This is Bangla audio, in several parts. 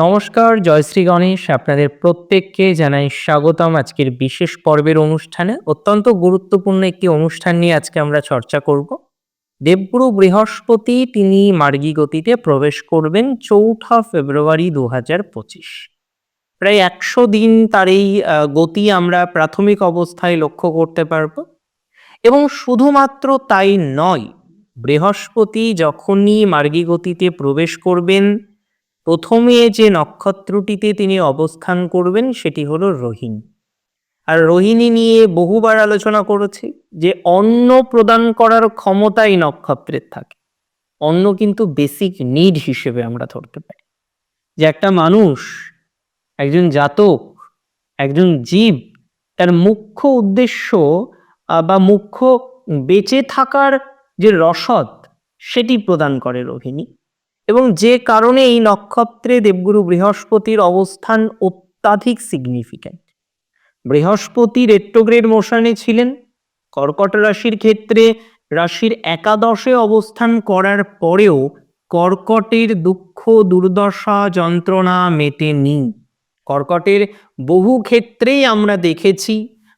নমস্কার জয়শ্রী গণেশ। আপনাদের প্রত্যেককে জানাই স্বাগতম আজকের বিশেষ পর্বের অনুষ্ঠানে। অত্যন্ত গুরুত্বপূর্ণ একটি অনুষ্ঠান নিয়ে আজকে আমরা চর্চা করব। দেবগুরু বৃহস্পতি তিনি মার্গী গতিতে প্রবেশ করবেন চৌঠা ফেব্রুয়ারি দু হাজার পঁচিশ। প্রায় একশো দিন তার এই গতি আমরা প্রাথমিক অবস্থায় লক্ষ্য করতে পারব। এবং শুধুমাত্র তাই নয়, বৃহস্পতি যখনই মার্গী গতিতে প্রবেশ করবেন প্রথমে যে নক্ষত্রটিতে তিনি অবস্থান করবেন, সেটি হলো রোহিণী। আর রোহিণী নিয়ে বহুবার আলোচনা করেছি যে অন্ন প্রদান করার ক্ষমতা এই নক্ষত্রের থাকে। অন্ন কিন্তু বেসিক নিড হিসেবে আমরা ধরতে পারি। যে একটা মানুষ, একজন জাতক, একজন জীব, তার মুখ্য উদ্দেশ্য বা মুখ্য বেঁচে থাকার যে রসদ, সেটি প্রদান করে রোহিণী। এবং যে কারণে এই নক্ষত্রে দেবগুরু বৃহস্পতির অবস্থান অত্যাধিক সিগনিফিক্যান্ট বৃহস্পতি রেট্রোগ্রেড মোশনে ছিলেন। কর্কট রাশির ক্ষেত্রে রাশির একাদশে অবস্থান করার পরেও কর্কটের দুঃখ, দুর্দশা, যন্ত্রণা মেটেনি। কর্কটের বহু ক্ষেত্রেই আমরা দেখেছি,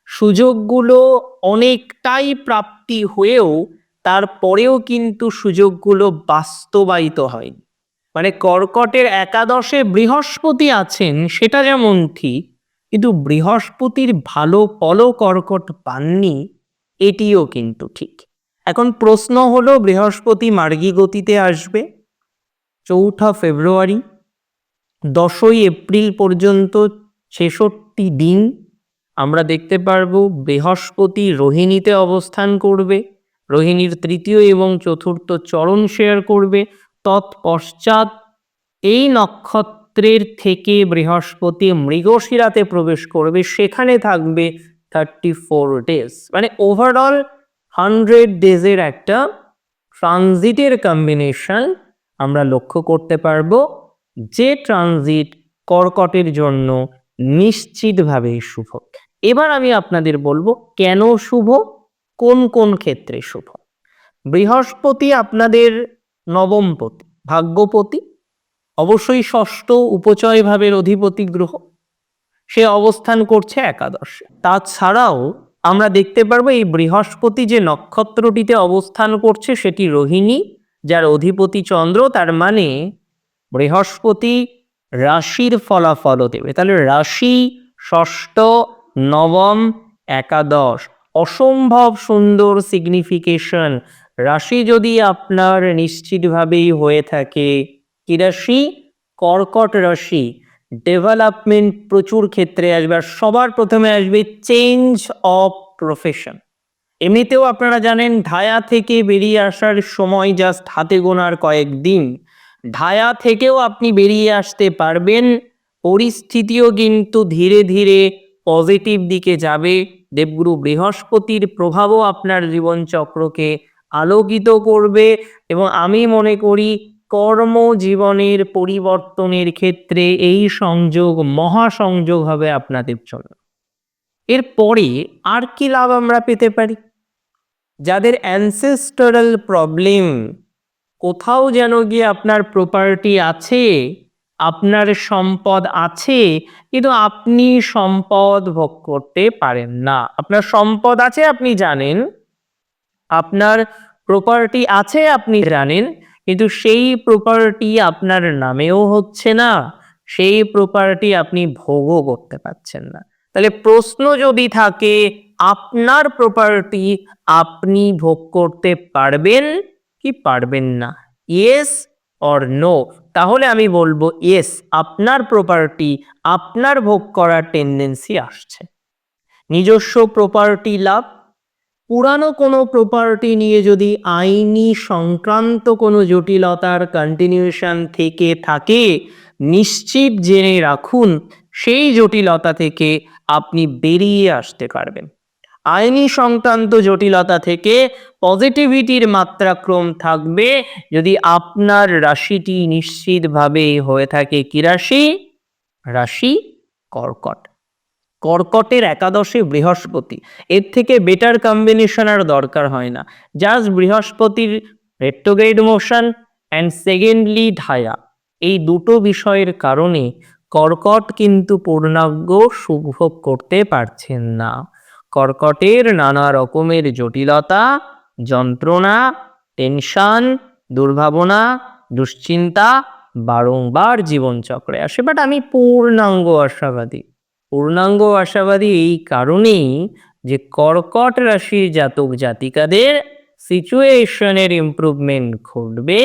সুযোগগুলো অনেকটাই প্রাপ্তি হয়েও তারপরেও কিন্তু সুযোগগুলো বাস্তবায়িত হয়নি। মানে কর্কটের একাদশে বৃহস্পতি আছেন সেটা যেমন ঠিক, কিন্তু বৃহস্পতির ভালো ফলও কর্কট পাননি, এটিও কিন্তু ঠিক। এখন প্রশ্ন হলো, বৃহস্পতি মার্গী গতিতে আসবে? চৌঠা ফেব্রুয়ারি, দশই এপ্রিল পর্যন্ত ছেষট্টি দিন, আমরা দেখতে পারব বৃহস্পতি রোহিণীতে অবস্থান করবে। রোহিণীর তৃতীয় এবং চতুর্থ চরণ শেয়ার করবে। তৎপশ্চাৎ এই নক্ষত্রের থেকে বৃহস্পতি মৃগশিরাতে প্রবেশ করবে। সেখানে থাকবে থার্টি ফোর ডেজ মানে ওভারঅল হান্ড্রেড ডেজের একটা ট্রানজিটের কম্বিনেশন আমরা লক্ষ্য করতে পারব যে ট্রানজিট কর্কটের জন্য নিশ্চিতভাবে শুভ। এবার আমি আপনাদের বলব কেন শুভ? কোন কোন ক্ষেত্রে শুভ? বৃহস্পতি আপনাদের নবমপতি, ভাগ্যপতি, অবশ্যই ষষ্ঠ উপচয় ভাবের অধিপতি গ্রহ। সে অবস্থান করছে একাদশে। তাছাড়াও আমরা দেখতে পারব এই বৃহস্পতি যে নক্ষত্রটিতে অবস্থান করছে সেটি রোহিণী, যার অধিপতি চন্দ্র, তার মানে বৃহস্পতি রাশির ফলাফলও দেবে। তাহলে রাশি ষষ্ঠ, নবম, একাদশ। অসম্ভব সুন্দর সিগনিফিকেশন রাশি যদি আপনার নিশ্চিতভাবেই হয়ে থাকে, কি রাশি? কর্কট রাশি। ডেভেলপমেন্ট প্রচুর ক্ষেত্রে আসবে আর সবার প্রথমে আসবে চেঞ্জ অফ প্রফেশন এমনিতেও আপনারা জানেন, ঢায়া থেকে বেরিয়ে আসার সময় জাস্ট হাতে গোনার কয়েকদিন ঢায়া থেকেও আপনি বেরিয়ে আসতে পারবেন, পরিস্থিতিও কিন্তু ধীরে ধীরে পজিটিভ দিকে যাবে। দেবগুরু বৃহস্পতির প্রভাবও আপনার জীবনচক্রকে আলোকিত করবে এবং আমি মনে করি কর্মজীবনের পরিবর্তনের ক্ষেত্রে এই সংযোগ, মহাসংযোগ হবে আপনাদের জন্য। এরপরে আর কি লাভ আমরা পেতে পারি? যাদের অ্যানসেস্টারাল প্রবলেম কোথাও যেন গিয়ে আপনার প্রপার্টি আছে আপনার সম্পদ আছে, কিন্তু আপনি সম্পদ ভোগ করতে পারেন না। আপনার সম্পদ আছে, আপনি জানেন। আপনার প্রপার্টি আছে, আপনি জানেন। কিন্তু সেই প্রপার্টি আপনার নামেও হচ্ছে না। সেই প্রপার্টি আপনি ভোগও করতে পারছেন না। তাহলে প্রশ্ন যদি থাকে, আপনার প্রপার্টি আপনি ভোগ করতে পারবেন কি পারবেন না? ইয়েস অর নো তাহলে আমি বলব ইয়েস আপনার প্রপার্টি আপনার ভোগ করার টেন্ডেন্সি আসছে। নিজস্ব প্রপার্টি লাভ, পুরানো কোনো প্রপার্টি নিয়ে যদি আইনি সংক্রান্ত কোনো জটিলতার কন্টিনিউশন থেকে থাকে, নিশ্চিত জেনে রাখুন, সেই জটিলতা থেকে আপনি বেরিয়ে আসতে পারবেন। আইনি সংক্রান্ত জটিলতা থেকে পজিটিভিটির মাত্রাক্রম থাকবে। যদি আপনার রাশিটি নিশ্চিতভাবে হয়ে থাকে কি রাশি? রাশি কর্কট। কর্কটের একাদশে বৃহস্পতি। এর থেকে বেটার কম্বিনেশন আর দরকার হয় না। জাস্ট বৃহস্পতির রেট্রোগ্রেড মোশন অ্যান্ড সেকেন্ডলি ঢায়া এই দুটো বিষয়ের কারণে কর্কট কিন্তু পূর্ণাঙ্গ সুভোগ করতে পারছেন না। কর্কটের নানা রকমের জটিলতা, যন্ত্রণা টেনশন দুর্ভাবনা, দুশ্চিন্তা, বারংবার জীবনচক্রে আসে। বাট আমি পূর্ণাঙ্গ আশাবাদী। পূর্ণাঙ্গ আশাবাদী এই কারণেই যে কর্কট রাশির জাতক জাতিকাদের সিচুয়েশনের ইমপ্রুভমেন্ট ঘটবে,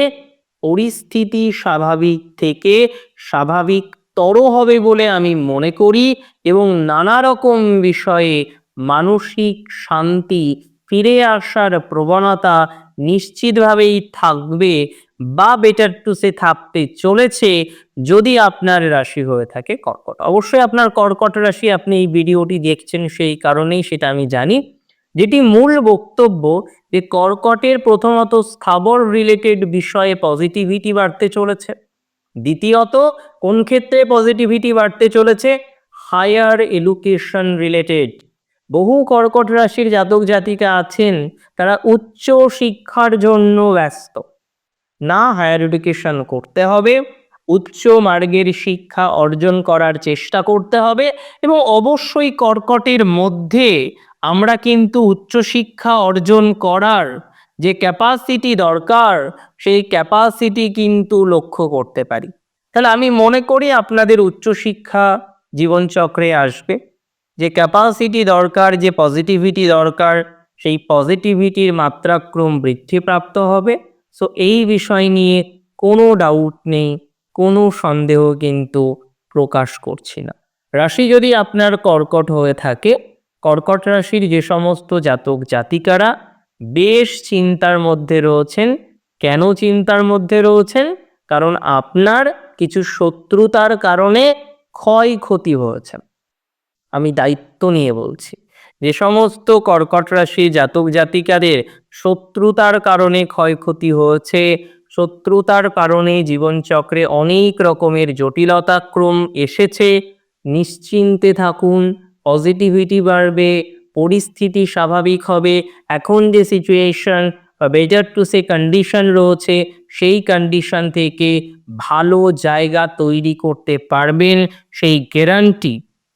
পরিস্থিতি স্বাভাবিক থেকে স্বাভাবিকতর হবে বলে আমি মনে করি এবং নানা রকম বিষয়ে মানসিক শান্তি ফিরে আসার প্রবণতা নিশ্চিতভাবেই থাকবে বা বেটার টু সে থাকতে চলেছে যদি আপনার রাশি হয়ে থাকে কর্কট। অবশ্যই আপনার কর্কট রাশি আপনি এই ভিডিওটি দেখছেন সেই কারণেই সেটা আমি জানি। যেটি মূল বক্তব্য যে কর্কটের প্রথমত স্থাবর রিলেটেড বিষয়ে পজিটিভিটি বাড়তে চলেছে। দ্বিতীয়ত, কোন ক্ষেত্রে পজিটিভিটি বাড়তে চলেছে? হায়ার এডুকেশন রিলেটেড বহু কর্কট রাশির জাতক জাতিকা আছেন, তারা উচ্চ শিক্ষার জন্য ব্যস্ত। না হায়ার এডুকেশন করতে হবে, উচ্চ মার্গের শিক্ষা অর্জন করার চেষ্টা করতে হবে এবং অবশ্যই কর্কটের মধ্যে আমরা কিন্তু উচ্চশিক্ষা অর্জন করার যে ক্যাপাসিটি দরকার, সেই ক্যাপাসিটি কিন্তু লক্ষ্য করতে পারি। তাহলে আমি মনে করি আপনাদের উচ্চশিক্ষা জীবনচক্রে আসবে। যে ক্যাপাসিটি দরকার, যে পজিটিভিটি দরকার, সেই পজিটিভিটির মাত্রাক্রম বৃদ্ধিপ্রাপ্ত হবে। সো এই বিষয় নিয়ে কোনো ডাউট নেই, কোনো সন্দেহ কিন্তু প্রকাশ করছি না। রাশি যদি আপনার কর্কট হয়ে থাকে, কর্কট রাশির যে সমস্ত জাতক জাতিকারা বেশ চিন্তার মধ্যে রয়েছেন। কেন চিন্তার মধ্যে রয়েছেন? কারণ আপনার কিছু শত্রুতার কারণে ক্ষয়ক্ষতি হয়েছে। আমি দায়িত্ব নিয়ে বলছি। যে সমস্ত কর্কট রাশি জাতক জাতিকাদের শত্রুতার কারণে ক্ষয়ক্ষতি হয়েছে, শত্রুতার কারণে জীবনচক্রে অনেক রকমের জটিলতাক্রম এসেছে। নিশ্চিন্তে থাকুন পজিটিভিটি বাড়বে, পরিস্থিতি স্বাভাবিক হবে। এখন যে সিচুয়েশন বা বেটার টু সে কন্ডিশন রয়েছে, সেই কন্ডিশন থেকে ভালো জায়গা তৈরি করতে পারবেন, সেই guarantee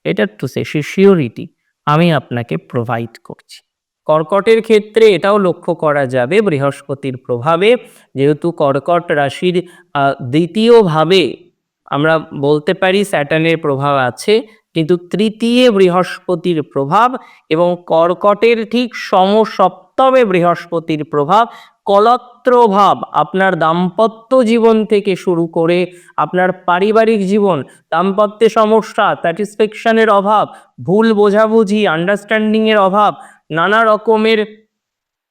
better to say surety আমি আপনাকে প্রোভাইড করছি। কর্কটের ক্ষেত্রে এটাও লক্ষ্য করা যাবে বৃহস্পতির প্রভাবে, যেহেতু কর্কট রাশির দ্বিতীয়ভাবে আমরা বলতে পারি স্যাটার্নের প্রভাব আছে, কিন্তু তৃতীয় বৃহস্পতির প্রভাব এবং কর্কটের ঠিক সমসপ্তমে বৃহস্পতির প্রভাব কলত্রভাব আপনার দাম্পত্য জীবন থেকে শুরু করে আপনার পারিবারিক জীবন, দাম্পত্যে সমস্যা স্যাটিসফ্যাকশনের অভাব, ভুল বোঝাবুঝি আন্ডারস্ট্যান্ডিংয়ের অভাব, নানা রকমের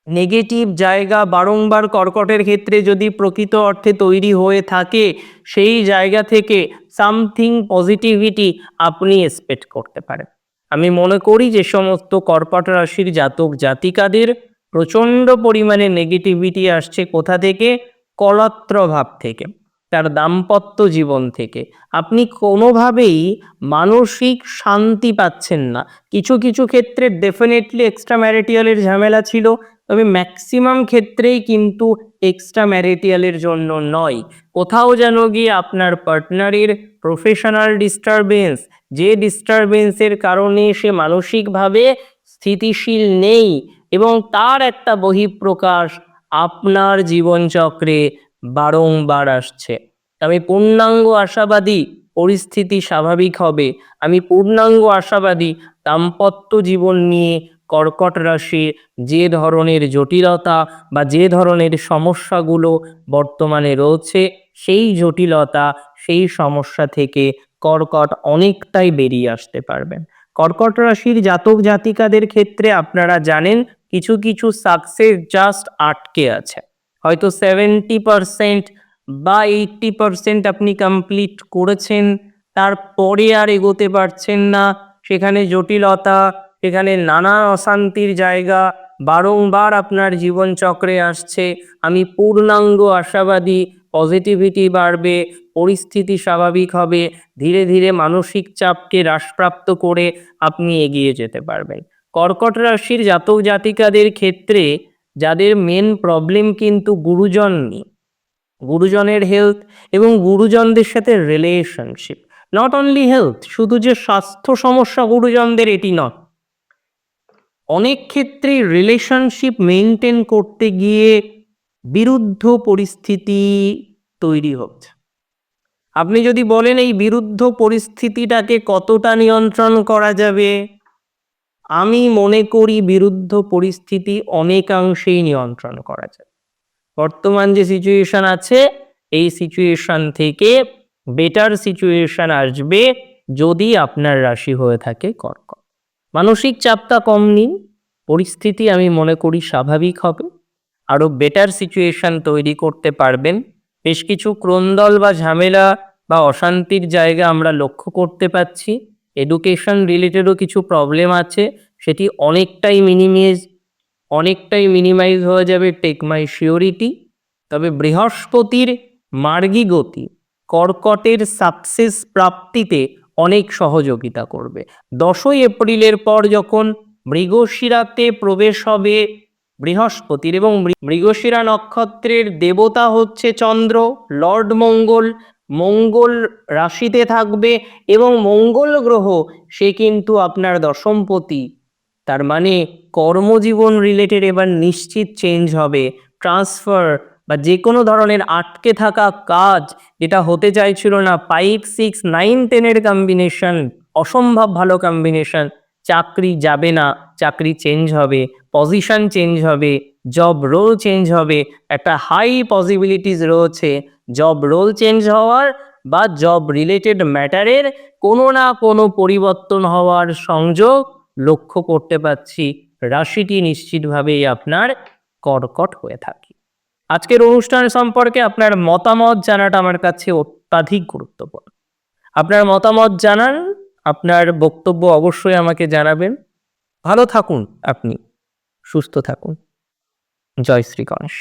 নেগেটিভ জায়গা বারংবার কর্কটের ক্ষেত্রে যদি প্রকৃত অর্থে তৈরি হয়ে থাকে, সেই জায়গা থেকে সামথিং পজিটিভিটি আপনি এক্সপেক্ট করতে পারেন। আমি মনে করি যে সমস্ত কর্কট রাশির জাতক জাতিকাদের প্রচণ্ড পরিমাণে নেগেটিভিটি আসছে কোথা থেকে? কলত্র ভাব থেকে, তার দাম্পত্য জীবন থেকে। আপনি কোনোভাবেই মানসিক শান্তি পাচ্ছেন না। কিছু কিছু ক্ষেত্রে ডেফিনেটলি এক্সট্রা ম্যারিটিয়ালের ঝামেলা ছিল, তবে ম্যাক্সিমাম ক্ষেত্রেই কিন্তু এক্সট্রা ম্যারিটিয়ালের জন্য নয়। কোথাও যেন গিয়ে আপনার পার্টনারের প্রফেশনাল ডিস্টারবেন্স যে ডিস্টারবেন্সের কারণে সে মানসিকভাবে স্থিতিশীল নেই এবং তার একটা বহিঃপ্রকাশ আপনার জীবনচক্রে বারংবার আসছে। আমি পূর্ণাঙ্গ আশাবাদী, পরিস্থিতি স্বাভাবিক হবে। আমি পূর্ণাঙ্গ আশাবাদী, দাম্পত্য জীবন নিয়ে কর্কট রাশির যে ধরনের জটিলতা বা যে ধরনের সমস্যাগুলো বর্তমানে রয়েছে, সেই জটিলতা, সেই সমস্যা থেকে কর্কট অনেকটাই বেরিয়ে আসতে পারবেন। কর্কট রাশির জাতক জাতিকাদের ক্ষেত্রে আপনারা জানেন কিছু কিছু সাকসেস জাস্ট আটকে আছে। হয়তো সেভেন্টি পারসেন্ট বা এইটটি পারসেন্ট আপনি কমপ্লিট করেছেন, তারপরে আর এগোতে পারছেন না। সেখানে জটিলতা, সেখানে নানা অশান্তির জায়গা, বারংবার আপনার জীবনচক্রে আসছে। আমি পূর্ণাঙ্গ আশাবাদী পজিটিভিটি বাড়বে। পরিস্থিতি স্বাভাবিক হবে। ধীরে ধীরে মানসিক চাপকে হ্রাসপ্রাপ্ত করে আপনি এগিয়ে যেতে পারবেন। কর্কট রাশির জাতক জাতিকাদের ক্ষেত্রে যাদের মেন প্রবলেম কিন্তু গুরুজন নিয়ে, গুরুজনের হেলথ এবং গুরুজনদের সাথে রিলেশনশিপ নট অনলি হেলথ শুধু যে স্বাস্থ্য সমস্যা গুরুজনদের এটি নয়। অনেক ক্ষেত্রে রিলেশনশিপ মেনটেন করতে গিয়ে বিরুদ্ধ পরিস্থিতি তৈরি হচ্ছে। আপনি যদি বলেন এই বিরুদ্ধ পরিস্থিতিটাকে কতটা নিয়ন্ত্রণ করা যাবে? আমি মনে করি বিরুদ্ধ পরিস্থিতি অনেকাংশেই নিয়ন্ত্রণ করা যায় বর্তমান যে সিচুয়েশন আছে, এই সিচুয়েশন থেকে বেটার সিচুয়েশন আসবে যদি আপনার রাশি হয়ে থাকে কর্কট। মানসিক চাপটা কম নিন, পরিস্থিতি আমি মনে করি স্বাভাবিক হবে। আরও বেটার সিচুয়েশন তৈরি করতে পারবেন। বেশ কিছু ক্রন্দল বা ঝামেলা বা অশান্তির জায়গা আমরা লক্ষ্য করতে পাচ্ছি এডুকেশন রিলেটেডও কিছু প্রবলেম আছে। সেটি অনেকটাই মিনিমাইজ অনেকটাই মিনিমাইজ হয়ে যাবে টেক মাই শিওরিটি তবে বৃহস্পতির মার্গী গতি কর্কটের সাকসেস প্রাপ্তিতে অনেক সহযোগিতা করবে। দশই এপ্রিলের পর যখন মৃগশিরাতে প্রবেশ হবে বৃহস্পতির এবং মৃগশিরা নক্ষত্রের দেবতা হচ্ছে চন্দ্র, লর্ড মঙ্গল মঙ্গল রাশিতে থাকবে এবং মঙ্গল গ্রহ, সে কিন্তু আপনার দশমপতি তার মানে কর্মজীবন রিলেটেড এবার নিশ্চিত চেঞ্জ হবে। ট্রান্সফার বা যে কোনো ধরনের আটকে থাকা কাজ, যেটা হতে চাইছিল না ফাইভ সিক্স নাইন টেনের কম্বিনেশন অসম্ভব ভালো কম্বিনেশন চাকরি যাবে না, চাকরি চেঞ্জ হবে পজিশন চেঞ্জ হবে জব রোল চেঞ্জ হবে, একটা হাই পসিবিলিটিস রয়েছে জব রোল চেঞ্জ হওয়ার বা জব রিলেটেড ম্যাটারের কোনো না কোনো পরিবর্তন হওয়ার সংযোগ লক্ষ্য করতে পারছি। রাশিটি নিশ্চিতভাবেই আপনার কর্কট হয়ে থাকে। আজকের অনুষ্ঠান সম্পর্কে আপনার মতামত জানাটা আমার কাছে অত্যাধিক গুরুত্বপূর্ণ। আপনার মতামত জানান আপনার বক্তব্য অবশ্যই আমাকে জানাবেন। ভালো থাকুন আপনি সুস্থ থাকুন। জয় শ্রী গণেশ।